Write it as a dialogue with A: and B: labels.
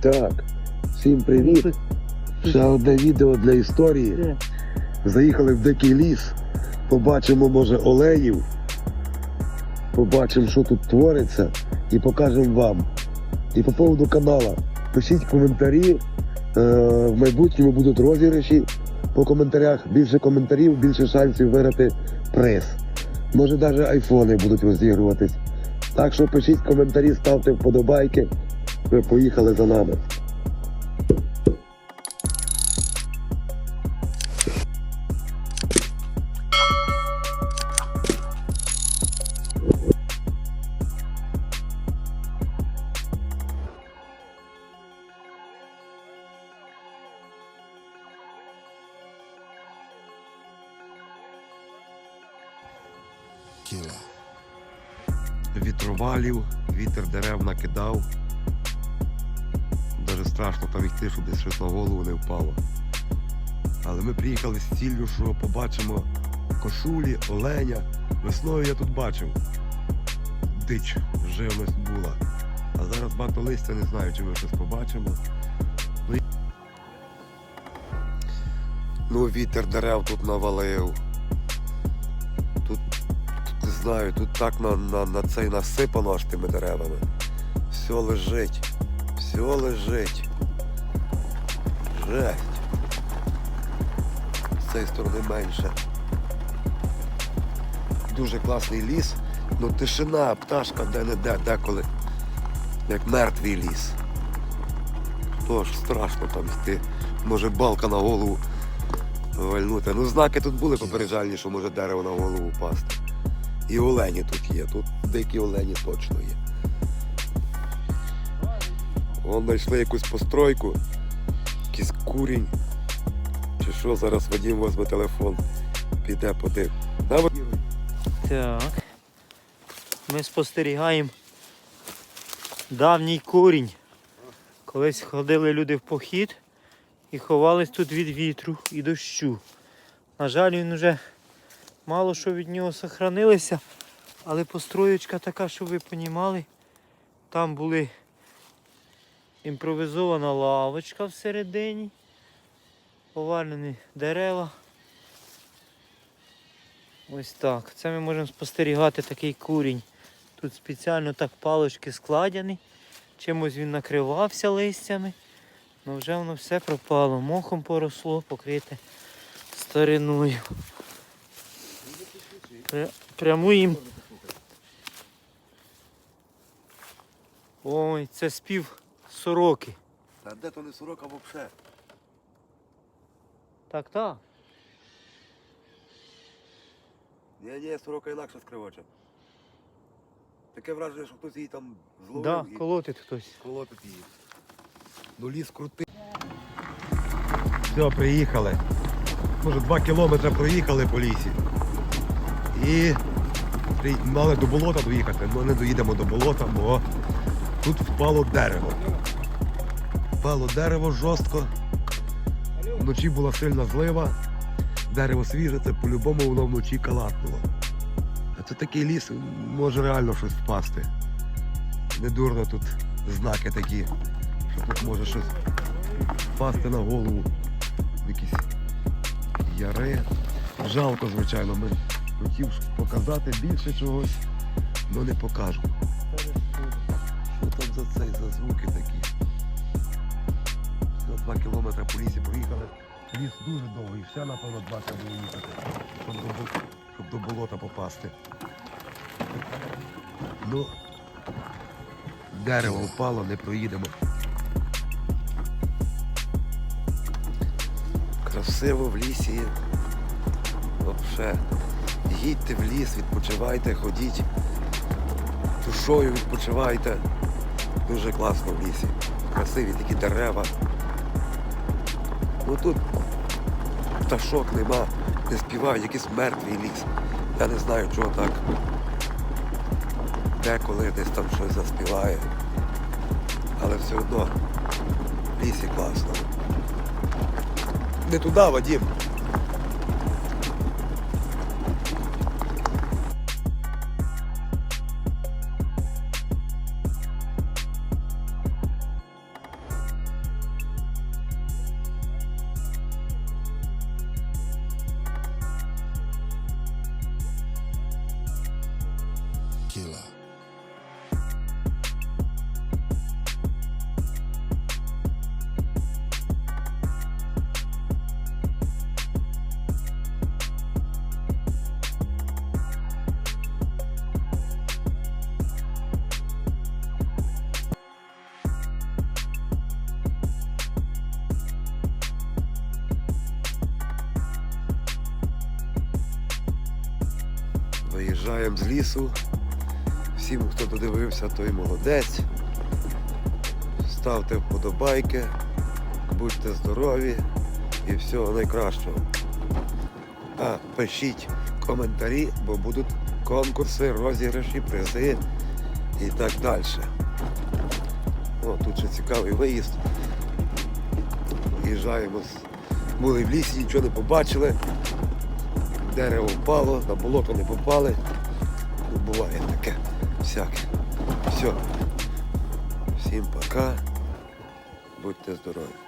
A: Так, всім привіт. Ще одне відео для історії. Заїхали в дикий ліс, побачимо, може, оленів, побачимо, що тут твориться, і покажемо вам. І по поводу канала. Пишіть коментарі. Е, в майбутньому будуть розіграші по коментарях. Більше коментарів, більше шансів виграти приз. Може навіть айфони будуть розігруватись. Так що пишіть коментарі, ставте вподобайки. Ви поїхали за нами. Вітровалів, вітер дерев накидав. Страшно там йти, щоб десь щось на голову не впало. Але ми приїхали з ціллю, що побачимо кошулі, оленя. Весною я тут бачив. Дич живність була. А зараз багато листя, не знаю, чи ми щось побачимо. Ну, і- ну вітер дерев тут навалив. Тут не знаю, тут так на, на, на цей насипано аж тими деревами. Все лежить. Все лежить. Жесть. З цієї сторони менше. Дуже класний ліс. Ну тишина, пташка де-не-де, деколи. Як мертвий ліс. Тож страшно там йти. Може балка на голову вальнути. Ну знаки тут були попереджальні, що може дерево на голову впасти. І олені тут є. Тут дикі олені точно є. Вон знайшли якусь постройку, якийсь курінь. Чи що, зараз Вадим возьме телефон, піде подив. Вадим.
B: Так. Ми спостерігаємо давній корінь. Колись ходили люди в похід і ховались тут від вітру і дощу. На жаль, він вже мало що від нього сохранилося, але построєчка така, щоб ви понімали, там були імпровізована лавочка всередині, повалені дерева. Ось так. Це ми можемо спостерігати такий курінь. Тут спеціально так палочки складені. Чимось він накривався листями. але вже воно все пропало. Мохом поросло, покрите стариною. Прямуємо. Ой, це спів сороки.
A: Та де то не сорока взагалі?
B: Так, так.
A: Ні, ні, сорока інакше скривоча. Таке враження, що хтось її там зловив
B: Да,
A: і
B: колотить хтось.
A: колотить її. Ну ліс крутий. Все, приїхали. Може, два кілометри проїхали по лісі. І мали до болота доїхати, але не доїдемо до болота, бо тут впало дерево. Впало дерево жорстко. Вночі була сильна злива. Дерево свіже, це по-любому воно вночі калатнуло. А це такий ліс, може реально щось впасти. Не дурно тут знаки такі, що тут може щось впасти на голову. Якісь яри. Жалко, звичайно, ми хотів показати більше чогось, але не покажу. Що там за цей, за звуки такі? Все, два кілометри по лісі проїхали. Ліс дуже довгий, ще напевно два треба їхати, щоб до, щоб до болота попасти. Ну, дерево впало, не проїдемо. Красиво в лісі. Вообще. Їдьте в ліс, відпочивайте, ходіть. Душою відпочивайте. Дуже класно в лісі. Красиві такі дерева. Ну тут пташок нема, не співають, якийсь мертвий ліс. Я не знаю, чого так. Деколи десь там щось заспіває. Але все одно в лісі класно. Не туди, Вадим. Killer. Выезжаем з лісу. Всім, хто додивився, той молодець. Ставте вподобайки, будьте здорові і всього найкращого. А пишіть коментарі, бо будуть конкурси, розіграші, призи і так далі. О, тут ще цікавий виїзд. Виїжджаємо. з- Були в лісі, нічого не побачили. Дерево впало, на болото не попали. Буває таке всяке. Все. Всім пока. Будьте здорові.